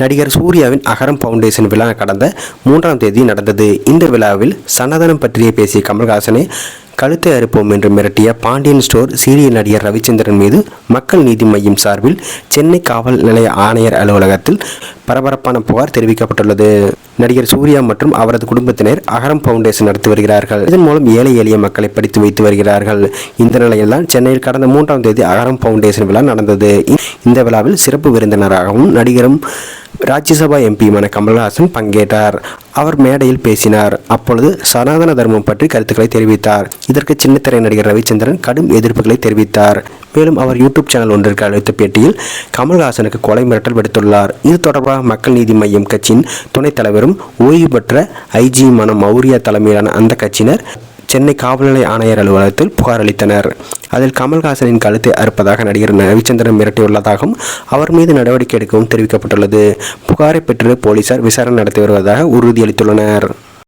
நடிகர் சூர்யாவின் அகரம் ஃபவுண்டேஷன் விழா கடந்த மூன்றாம் தேதி நடந்தது. இந்த விழாவில் சனாதனம் பற்றிய பேசிய கமல்ஹாசனை கழுத்தை அறுப்போம் என்று மிரட்டிய பாண்டியன் ஸ்டோர் சீரியல் நடிகர் ரவிச்சந்திரன் மீது மக்கள் நீதி மையம் சார்பில் சென்னை காவல் நிலைய ஆணையர் அலுவலகத்தில் பரபரப்பான புகார் தெரிவிக்கப்பட்டுள்ளது. நடிகர் சூர்யா மற்றும் அவரது குடும்பத்தினர் அகரம் ஃபவுண்டேஷன் நடத்தி வருகிறார்கள். இதன் மூலம் ஏழை எளிய மக்களை படித்து வைத்து வருகிறார்கள். இந்த நிலையில்தான் சென்னையில் கடந்த மூன்றாம் தேதி அகரம் ஃபவுண்டேஷன் விழா நடந்தது. இந்த விழாவில் சிறப்பு விருந்தினராகவும் நடிகரும் ராஜ்யசபா எம்பியுமான கமல்ஹாசன் பங்கேற்றார். அவர் மேடையில் பேசினார். அப்பொழுது சனாதன தர்மம் பற்றி கருத்துக்களை தெரிவித்தார். இதற்கு சின்னத்திரை நடிகர் ரவிச்சந்திரன் கடும் எதிர்ப்புகளை தெரிவித்தார். மேலும் அவர் யூடியூப் சேனல் ஒன்றிற்கு அளித்த பேட்டியில் கமல்ஹாசனுக்கு கொலை மிரட்டல் விடுத்துள்ளார். இது தொடர்பாக மக்கள் நீதி மய்யம் கட்சியின் துணைத் தலைவரும் ஓய்வு பெற்ற ஐஜி மௌரியா தலைமையிலான அந்த கட்சியினர் சென்னை காவல்நிலை ஆணையர் அலுவலகத்தில் புகார் அளித்தனர். அதில் கமல்ஹாசனின் கழுத்தை அறுப்பதாக நடிகர் ரவிச்சந்திரன் மிரட்டியுள்ளதாகவும் அவர் மீது நடவடிக்கை எடுக்கவும் தெரிவிக்கப்பட்டுள்ளது. புகாரை பெற்று போலீசார் விசாரணை நடத்தி வருவதாக உறுதியளித்துள்ளனர்.